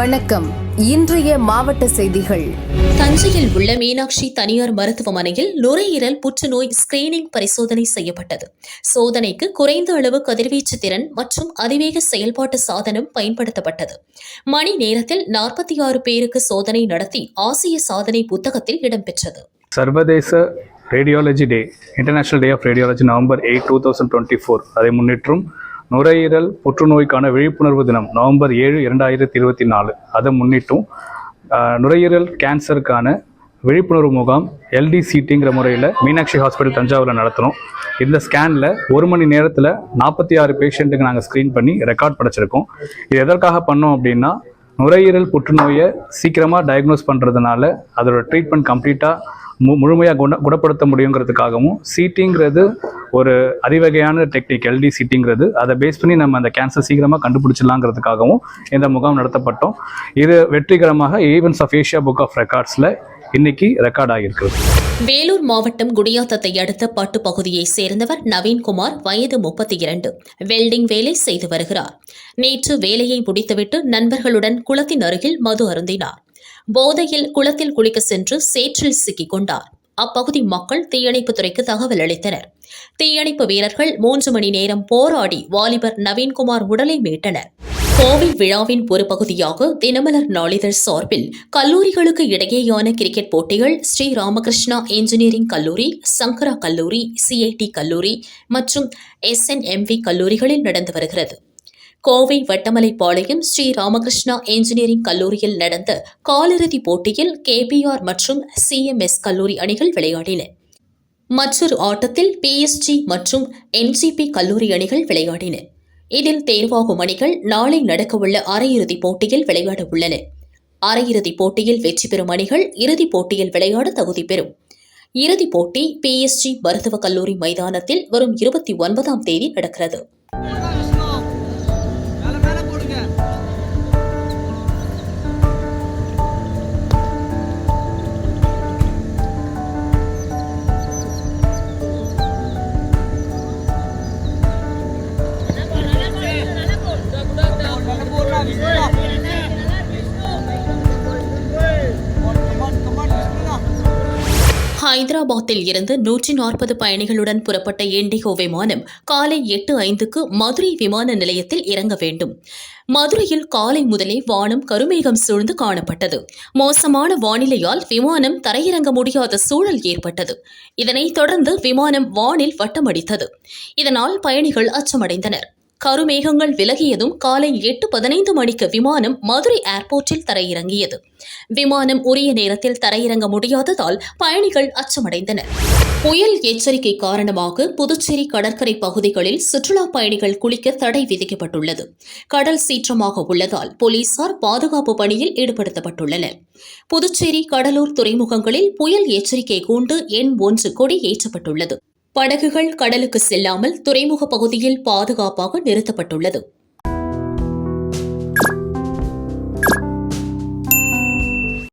வணக்கம். இன்றைய மாவட்ட செய்திகள். தஞ்சையில் உள்ள மீனாட்சி தனியார் மருத்துவமனையில் நுரையீரல் புற்றுநோய் ஸ்கிரீனிங் பரிசோதனை செய்யப்பட்டது. சோதனைக்கு குறைந்த அளவு கதிர்வீச்சு திறன் மற்றும் அதிவேக செயல்பாட்டு சாதனம் பயன்படுத்தப்பட்டது. மணி நேரத்தில் நாற்பத்தி ஆறு பேருக்கு சோதனை நடத்தி ஆசிய சாதனை புத்தகத்தில் இடம்பெற்றது. சர்வதேச radiology day international day of radiology November eight two thousand twenty four அதை முன்னிற்றும் நுரையீரல் புற்றுநோய்க்கான விழிப்புணர்வு தினம் நவம்பர் ஏழு இரண்டாயிரத்தி இருபத்தி நாலு. அதை முன்னிட்டும் நுரையீரல் கேன்சருக்கான விழிப்புணர்வு முகாம் எல்டிசிடிங்கிற முறையில் மீனாட்சி ஹாஸ்பிட்டல் தஞ்சாவூரில் நடத்துகிறோம் இந்த ஸ்கேனில் ஒரு மணி நேரத்தில் நாற்பத்தி ஆறு பேஷண்ட்டுக்கு நாங்கள் ஸ்க்ரீன் பண்ணி ரெக்கார்ட் படைச்சிருக்கோம். இது எதற்காக பண்ணோம் அப்படின்னா நுரையீரல் புற்றுநோயை சீக்கிரமாக டயக்னோஸ் பண்ணுறதுனால அதோட ட்ரீட்மெண்ட் கம்ப்ளீட்டாக மு முழுமையாக குண குணப்படுத்த முடியுங்கிறதுக்காகவும் சீட்டிங்கிறது ஒரு அதிவகையான டெக்னிக் எல்டி சிட்டிங்கிறது அதை பேஸ் பண்ணி நம்ம அந்த கேன்சர் சீக்கிரமாக கண்டுபிடிச்சிடலாங்கிறதுக்காகவும் இந்த முகாம் நடத்தப்பட்டோம். இது வெற்றிகரமாக events of Asia book of ரெக்கார்ட்ஸில் இன்னைக்கு ரெக்கார்ட் ஆகியிருக்கிறது. வேலூர் மாவட்டம் குடியாத்தத்தை அடுத்த பட்டு பகுதியைச் சேர்ந்தவர் நவீன்குமார் வயது முப்பத்தி இரண்டு வெல்டிங் வேலை செய்து வருகிறார். நேற்று வேலையை முடித்துவிட்டு நண்பர்களுடன் குளத்தின் அருகில் மது அருந்தினார். போதையில் குளத்தில் குளிக்க சென்று சேற்றில் சிக்கிக் கொண்டார். அப்பகுதி மக்கள் தீயணைப்பு துறைக்கு தகவல் அளித்தனர். தீயணைப்பு வீரர்கள் மூன்று மணி நேரம் போராடி வாலிபர் நவீன்குமார் உடலை மீட்டனர். கோவை விழாவின் ஒரு பகுதியாக தினமலர் நாளிதழ் சார்பில் கல்லூரிகளுக்கு இடையேயான கிரிக்கெட் போட்டிகள் ஸ்ரீ ராமகிருஷ்ணா இன்ஜினியரிங் கல்லூரி சங்கரா கல்லூரி சிஐடி கல்லூரி மற்றும் எஸ்என்எம்வி கல்லூரிகளில் நடந்து வருகிறது. கோவை வட்டமலைப்பாளையம் ஸ்ரீ ராமகிருஷ்ணா என்ஜினியரிங் கல்லூரியில் நடந்த காலிறுதிப் போட்டியில் கேபிஆர் மற்றும் சிஎம்எஸ் கல்லூரி அணிகள் விளையாடின. மற்றொரு ஆட்டத்தில் பிஎஸ்ஜி மற்றும் என்ஜிபி கல்லூரி அணிகள் விளையாடின. இதில் தேர்வாகும் அணிகள் நாளை நடக்கவுள்ள அரையிறுதிப் போட்டியில் விளையாட உள்ளன. அரையிறுதிப் போட்டியில் வெற்றி பெறும் அணிகள் இறுதிப் போட்டியில் விளையாட தகுதி பெறும். இறுதிப் போட்டி பிஎஸ்ஜி மருத்துவக் கல்லூரி மைதானத்தில் வரும் இருபத்தி ஒன்பதாம் தேதி நடக்கிறது. ஹைதராபாத்தில் இருந்து நூற்றி நாற்பது பயணிகளுடன் புறப்பட்ட இண்டிகோ விமானம் காலை எட்டு ஐந்துக்கு மதுரை விமான நிலையத்தில் இறங்க வேண்டும். மதுரையில் காலை முதலே வானம் கருமேகம் சூழ்ந்து காணப்பட்டது. மோசமான வானிலையால் விமானம் தரையிறங்க முடியாத சூழல் ஏற்பட்டது. இதனைத் தொடர்ந்து விமானம் வானில் வட்டமடித்தது. இதனால் பயணிகள் அச்சமடைந்தனர். கருமேகங்கள் விலகியதும் காலை எட்டு பதினைந்து மணிக்கு விமானம் மதுரை ஏர்போர்ட்டில் தரையிறங்கியது. விமானம் உரிய நேரத்தில் தரையிறங்க முடியாததால் பயணிகள் அச்சமடைந்தனர். புயல் எச்சரிக்கை காரணமாக புதுச்சேரி கடற்கரை பகுதிகளில் சுற்றுலா பயணிகள் குளிக்க தடை விதிக்கப்பட்டுள்ளது. கடல் சீற்றமாக உள்ளதால் போலீசார் பாதுகாப்பு பணியில் ஈடுபடுத்தப்பட்டுள்ளனர். புதுச்சேரி கடலூர் துறைமுகங்களில் புயல் எச்சரிக்கை கூண்டு எண் ஒன்று கொடி ஏற்றப்பட்டுள்ளது. படகுகள் கடலுக்கு செல்லாமல் துறைமுக பகுதியில் பாதுகாப்பாக நிறுத்தப்பட்டுள்ளது.